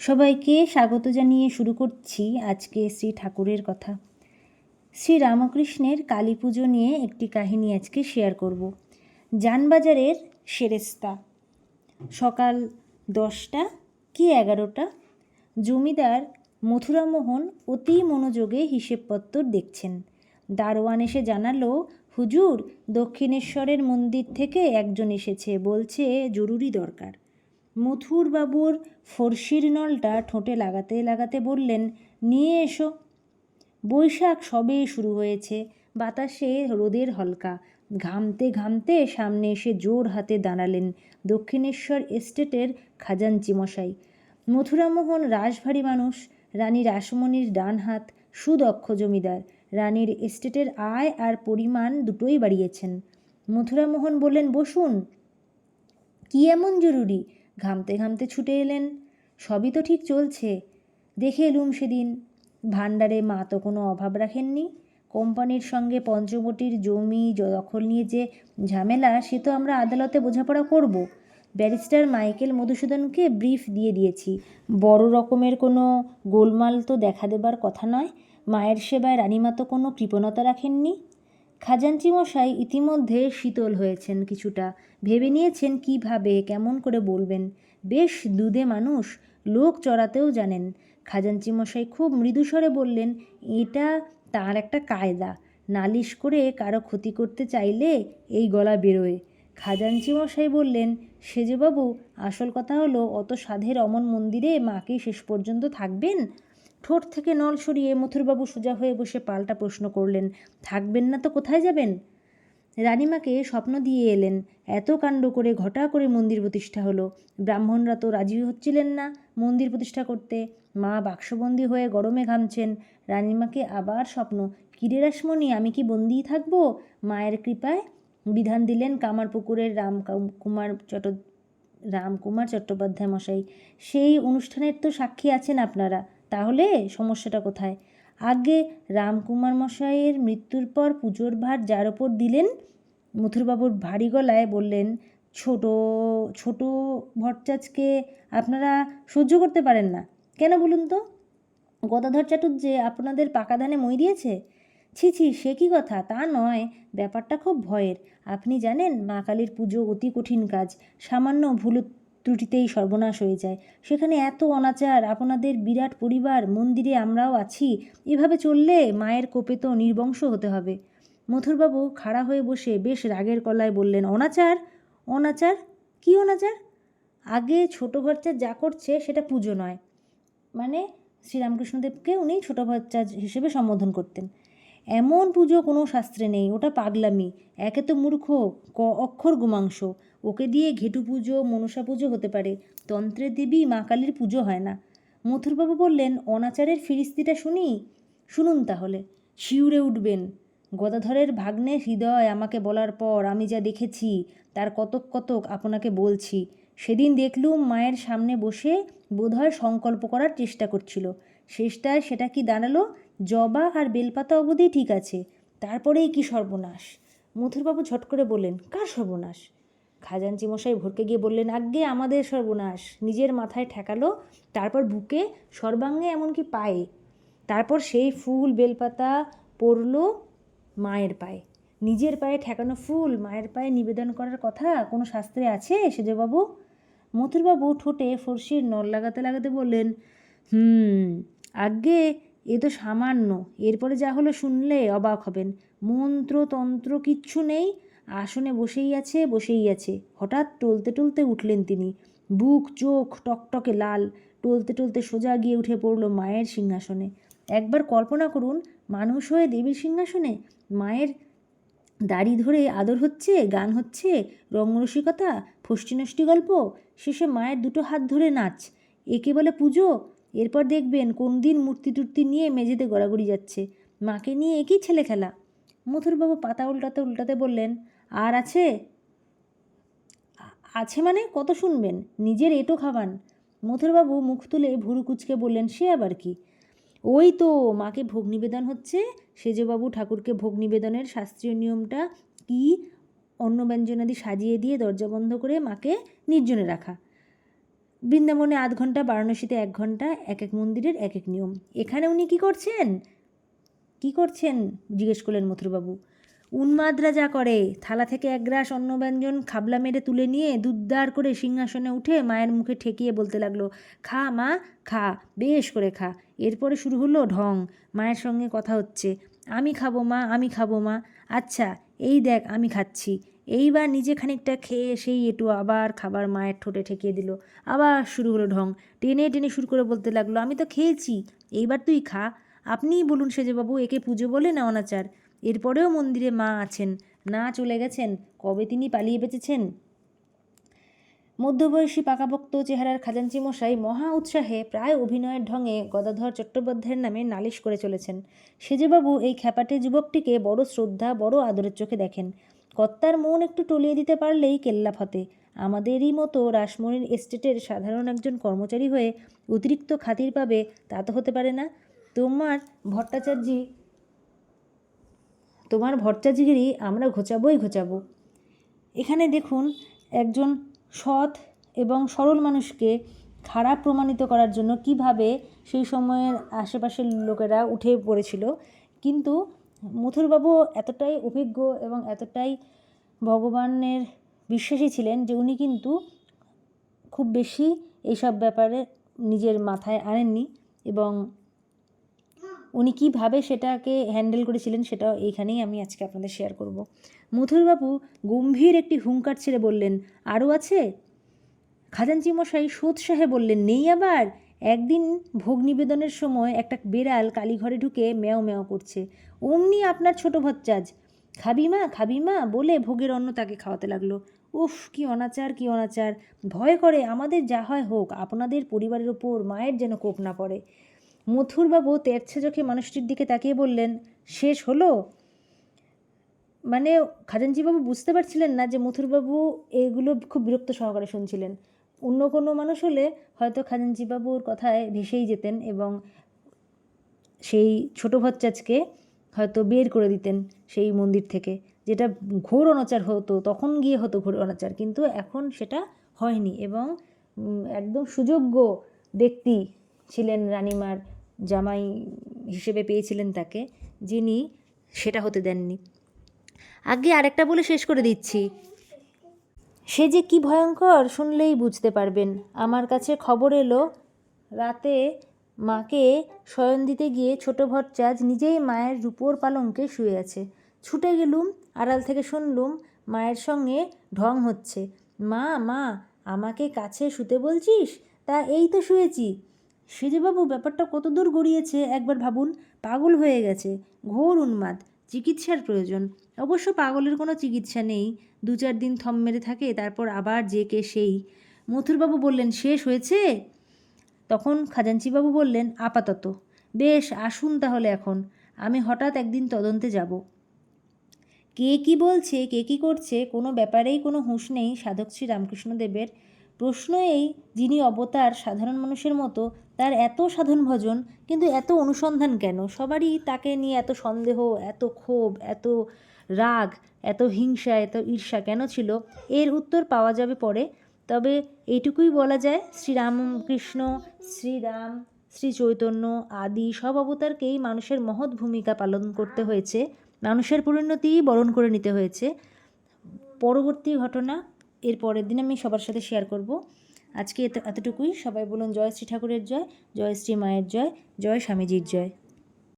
সবাইকে স্বাগত জানিয়ে শুরু করছি আজকে শ্রী ঠাকুরের কথা। শ্রী রামকৃষ্ণের কালী পুজো নিয়ে একটি কাহিনী আজকে শেয়ার করব। যানবাজারের সেরেস্তা। সকাল দশটা কি এগারোটা? জমিদার মথুরামোহন অতি মনোযোগে হিসেবপত্র দেখছেন। দারোয়ান এসে জানালো, হুজুর, দক্ষিণেশ্বরের মন্দির থেকে একজন এসেছে, বলছে জরুরি দরকার। মথুর বাবুর ফর্সির নলটা ঠোঁটে লাগাতে লাগাতে বললেন, নিয়ে এসো। বৈশাখ সবে শুরু হয়েছে, বাতাসে রোদের হলকা। ঘামতে ঘামতে সামনে এসে জোর হাতে দাঁড়ালেন দক্ষিণেশ্বর এস্টেটের খাজাঞ্চি মশাই মথুরামোহন রাশভারী মানুষ, রানী রাসমণির ডান হাত সুদক্ষ জমিদার, রানীর এস্টেটের আয় আর পরিমাণ দুটোই বাড়িয়েছেন। মথুরামোহন বললেন, বসুন, কি এমন জরুরি? ঘামতে ঘামতে ছুটে এলেন। সবই তো ঠিক চলছে। দেখে এলুম সেদিন। ভাণ্ডারে মা তো কোনো অভাব রাখেননি। কোম্পানির সঙ্গে পঞ্চবটির জমি দখল নিয়ে যে ঝামেলা, সে তো আমরা আদালতে বোঝাপড়া করব। ব্যারিস্টার মাইকেল মধুসূদনকে ব্রিফ দিয়ে দিয়েছি। বড় রকমের কোনো গোলমাল তো দেখা দেবার কথা নয়। মায়ের সেবায় রানীমা তো কোনো কৃপণতা রাখেননি। খাজাঞ্চি মশাই ইতিমধ্যে শীতল হয়েছেন কিছুটা। ভেবে নিয়েছেন কীভাবে, কেমন করে বলবেন? বেশ দুধে মানুষ, লোক চড়াতেও জানেন। খাজাঞ্চি মশাই খুব মৃদুস্বরে বললেন, এটা তার একটা কায়দা। নালিশ করে কারও ক্ষতি করতে চাইলে এই গলা বেরোয়। খাজাঞ্চি মশাই বললেন সেজবাবু আসল কথা হলো, অত সাধের অমন মন্দিরে মাকে শেষ পর্যন্ত থাকবেন? ঠোঁট থেকে নল সরিয়ে মথুরবাবু সোজা হয়ে বসে পাল্টা প্রশ্ন করলেন, থাকবেন না তো, কোথায় যাবেন? রানিমাকে স্বপ্ন দিয়ে এলেন, এত কাণ্ড করে ঘটা করে মন্দির প্রতিষ্ঠা হলো। ব্রাহ্মণরা তো রাজি হচ্ছিলেন না মন্দির প্রতিষ্ঠা করতে। মা বাক্সবন্দি হয়ে গরমে ঘামছেন। রানিমাকে আবার স্বপ্ন, কিরে রাসমণি, আমি কি বন্দিই থাকব? মায়ের কৃপায়? বিধান দিলেন কামারপুকুরের রাম কাম- কুমার চট রামকুমার চট্টোপাধ্যায় মশাই। সেই অনুষ্ঠানের তো সাক্ষী আছেন আপনারা। তাহলে সমস্যাটা কোথায়? আগে রামকুমার মশাইয়ের মৃত্যুর পর পুজোর ভার যার ওপর দিলেন? মথুরবাবুর ভারী গলায় বললেন, ছোট ছোট ভট্টাচকে আপনারা সহ্য করতে পারেন না। কেন বলুন তো? গদাধর চাটুর্যে আপনাদের পাকা ধানে মই দিয়েছে? ছি ছি, সে কি কথা? তা নয়, ব্যাপারটা খুব ভয়ের। আপনি জানেন মা কালীর পুজো অতি কঠিন কাজ। সামান্য ভুল ত্রুটিতেই সর্বনাশ হয়ে যায়। সেখানে এত অনাচার, আপনাদের বিরাট পরিবার, মন্দিরে আমরাও আছি, এভাবে চললে মায়ের কোপে তো নির্বংশ হতে হবে। মথুরবাবু খাড়া হয়ে বসে বেশ রাগের কলায় বললেন, অনাচার? অনাচার? কি অনাচার? আগে ছোট বাচ্চা যা করছে সেটা পুজো নয়। মানে শ্রীরামকৃষ্ণদেবকে উনি ছোটো বাচ্চা হিসেবে সম্বোধন করতেন। এমন পুজো কোনো শাস্ত্রে নেই, ওটা পাগলামি। একে তো মূর্খ, ক, অক্ষর গোমাংস। ওকে দিয়ে ঘেটু পুজো, মনসা পুজো হতে পারে। তন্ত্রের দেবী, মা কালীর পুজো হয় না। মথুরবাবু বললেন, অনাচারের ফিরিস্তিটা শুনি? শুনুন তাহলে। শিউরে উঠবেন। গদাধরের ভাগ্নে হৃদয় আমাকে বলার পর আমি যা দেখেছি, তার কতক কতক আপনাকে বলছি। সেদিন দেখলুম মায়ের সামনে বসে বোধহয় সংকল্প করার চেষ্টা করছিল। শেষটায় সেটা কি দাঁড়াল? জবা আর বেলপাতা অবধি ঠিক আছে, তারপরেই কি সর্বনাশ? মথুরবাবু ঝট করে বললেন, কার সর্বনাশ? খাজাঞ্চি মশাই ভরকে গিয়ে বললেন, আজ্ঞে, আমাদের সর্বনাশ। নিজের মাথায় ঠেকালো, তারপর বুকে সর্বাঙ্গে এমনকি পায়ে। তারপর সেই ফুল বেলপাতা পড়ল মায়ের পায়ে। নিজের পায়ে ঠেকানো ফুল মায়ের পায়ে নিবেদন করার কথা কোনো শাস্ত্রে আছে, সেজবাবু? মথুরবাবু ঠোঁটে ফর্সির নল লাগাতে লাগাতে বললেন, হুম, আজ্ঞে এ তো সামান্য। এরপরে যা হলো শুনলে অবাক হবেন। মন্ত্র তন্ত্র কিচ্ছু নেই। আসনে বসেই আছে বসেই আছে। হঠাৎ টলতে টলতে উঠলেন তিনি। বুক, চোখ টকটকে লাল। টলতে টলতে সোজা গিয়ে উঠে পড়ল মায়ের সিংহাসনে। একবার কল্পনা করুন, মানুষ হয়ে দেবীর সিংহাসনে মায়ের দাড়ি ধরে আদর হচ্ছে, গান হচ্ছে রঙ্গরসিকতা ফষ্টিনষ্টি গল্প, শেষে মায়ের দুটো হাত ধরে নাচ। একে বলে পুজো এরপর দেখবেন কোন দিন মূর্তি টুর্তি নিয়ে মেঝেতে গড়াগড়ি যাচ্ছে। মাকে নিয়ে একই ছেলে খেলা। মথুরবাবু পাতা উল্টাতে উল্টাতে বললেন, আর আছে? আছে মানে কত শুনবেন? নিজের এটো খাবান। মথুরবাবু মুখ তুলে ভুরু কুচকে বললেন, সে আবার কি? ওই তো, মাকে ভোগ নিবেদন হচ্ছে। সেজবাবু ঠাকুরকে ভোগ নিবেদনের শাস্ত্রীয় নিয়মটা কি? অন্ন ব্যঞ্জনাদি সাজিয়ে দিয়ে দরজা বন্ধ করে মাকে নির্জনে রাখা। বৃন্দাবনে আধ ঘণ্টা, বারাণসীতে এক ঘণ্টা, এক এক মন্দিরের এক এক নিয়ম। এখানে উনি কি করছেন? কি করছেন? জিজ্ঞেস করলেন মথুরবাবু। উন্মাদরা যা করে, থালা থেকে এক গ্রাস অন্ন ব্যঞ্জন খাবলা মেরে তুলে নিয়ে দুধদার করে সিংহাসনে উঠে মায়ের মুখে ঠেকিয়ে বলতে লাগল, খা মা, খা, বেশ করে খা। এরপরে শুরু হলো ঢং। মায়ের সঙ্গে কথা হচ্ছে, আমি খাব মা, আমি খাব মা। আচ্ছা এই দেখ, আমি খাচ্ছি। এইবার নিজে খানিকটা খেয়ে সেই এটু আবার খাবার মায়ের ঠোঁটে ঠেকিয়ে দিল। আবার শুরু হলো ঢং। টেনে টেনে শুরু করে বলতে লাগল, আমি তো খেয়েছি, এইবার তুই খা। আপনিই বলুন সেজেবাবু, একে পুজো বলে না অনাচার? এরপরেও মন্দিরে মা আছেন, না চলে গেছেন, কবে তিনি পালিয়ে বেঁচেছেন? মধ্যবয়সী পাকাপোক্ত চেহারার খাজাঞ্চি মশাই মহা উৎসাহে প্রায় অভিনয়ের ঢঙে গদাধর চট্টোপাধ্যায়ের নামে নালিশ করে চলেছেন। সেজেবাবু এই খ্যাপাটে যুবকটিকে বড় শ্রদ্ধা, বড় আদরের চোখে দেখেন। কর্তার মন একটু টলিয়ে দিতে পারলেই কেল্লা ফতে। আমাদেরই মতো রাসমণির এস্টেটের সাধারণ একজন কর্মচারী হয়ে অতিরিক্ত খাতির পাবে তা তো হতে পারে না। তোমার ভট্টাচার্যি, তোমার ভট্টাচার্যিগিরি আমরা ঘোচাবোই ঘোচাবো। এখানে দেখুন, একজন সৎ এবং সরল মানুষকে খারাপ প্রমাণিত করার জন্য কীভাবে সেই সময়ের আশেপাশের লোকেরা উঠে পড়েছিল। কিন্তু মথুরবাবু এতটাই অভিজ্ঞ এবং এতটাই ভগবানের বিশ্বাসী ছিলেন যে উনি কিন্তু খুব বেশি এইসব ব্যাপারে নিজের মাথায় আনেননি এবং উনি কীভাবে সেটাকে হ্যান্ডেল করেছিলেন সেটাও এইখানেই আমি আজকে আপনাদের শেয়ার করব। মথুরবাবু গম্ভীর একটি হুঙ্কার ছেড়ে বললেন আরও আছে? খাজাঞ্চি মশাই সোৎসাহে বললেন, নেই আবার? একদিন ভোগ নিবেদনের সময় একটা বেড়াল কালীঘরে ঢুকে মেও মেও করছে। অমনি আপনার ছোট ভচ্চাজ, খাবি মা খাবি মা বলে ভোগের অন্ন তাকে খাওয়াতে লাগল। উফ, কি অনাচার কি অনাচার। ভয় করে, আমাদের যা হয় হোক, আপনাদের পরিবারের ওপর মায়ের যেন কোপ না পড়ে। মথুরবাবু তেরছে চোখে মানুষটির দিকে তাকিয়ে বললেন, শেষ হলো? মানে খাজাঞ্চিবাবু বুঝতে পারছিলেন না যে মথুরবাবু এগুলো খুব বিরক্ত সহকারে শুনছিলেন। অন্য কোনো মানুষ হলে হয়তো খাজাঞ্চিবাবুর কথায় ভেসেই যেতেন এবং সেই ছোটো ভচ্চাজকে হয়তো বের করে দিতেন সেই মন্দির থেকে। যেটা ঘোর অনাচার হতো, তখন গিয়ে হতো ঘোর অনাচার, কিন্তু এখন সেটা হয়নি এবং একদম সুযোগ্য ব্যক্তি ছিলেন রানিমার জামাই হিসেবে পেয়েছিলেন তাকে, যিনি সেটা হতে দেননি। আগে আরেকটা বলে শেষ করে দিচ্ছি। সে যে কি ভয়ঙ্কর শুনলেই বুঝতে পারবেন। আমার কাছে খবর এলো, রাতে মাকে শয়ন দিতে গিয়ে ছোট ভট্টাজ নিজেই মায়ের রূপোর পালঙ্কে শুয়ে আছে। ছুটে গেলুম, আড়াল থেকে শুনলুম, মায়ের সঙ্গে ঢং হচ্ছে। মা মা, আমাকে কাছে শুতে বলছিস? তা এই তো শুয়েছি। সেজেবাবু, ব্যাপারটা কত দূর গড়িয়েছে একবার ভাবুন, পাগল হয়ে গেছে। ঘোর উন্মাদ, চিকিৎসার প্রয়োজন। অবশ্য পাগলের কোনো চিকিৎসা নেই। দু চার দিন থম মেরে থাকে, তারপর আবার যে কে সেই। মথুরবাবু বললেন, শেষ হয়েছে? তখন খাজাঞ্চিবাবু বললেন, আপাতত। বেশ, আসুন তাহলে এখন। আমি হঠাৎ একদিন তদন্তে যাব। কে কি বলছে, কে কি করছে, কোনো ব্যাপারেই কোনো হুঁশ নেই সাধক শ্রী রামকৃষ্ণদেবের। প্রশ্ন এই যিনি অবতার সাধারণ মানুষের মতো, তার এত সাধন ভজন, কিন্তু এত অনুসন্ধান কেন? সবারই তাকে নিয়ে এত সন্দেহ, এত ক্ষোভ, এত রাগ, এত হিংসা, এত ঈর্ষা কেন ছিল? এর উত্তর পাওয়া যাবে পরে। তবে এইটুকুই বলা যায়, শ্রীরামকৃষ্ণ, শ্রীরাম শ্রী চৈতন্য আদি সব অবতারকেই মানুষের মহৎ ভূমিকা পালন করতে হয়েছে। মানুষের পরিণতিই বরণ করে নিতে হয়েছে। পরবর্তী ঘটনা এর পরের দিন আমি সবার সাথে শেয়ার করব। আজকে এত, এতটুকুই। সবাই বলুন, জয় শ্রী ঠাকুরের জয় জয় শ্রী মায়ের জয় জয় স্বামীজির জয়।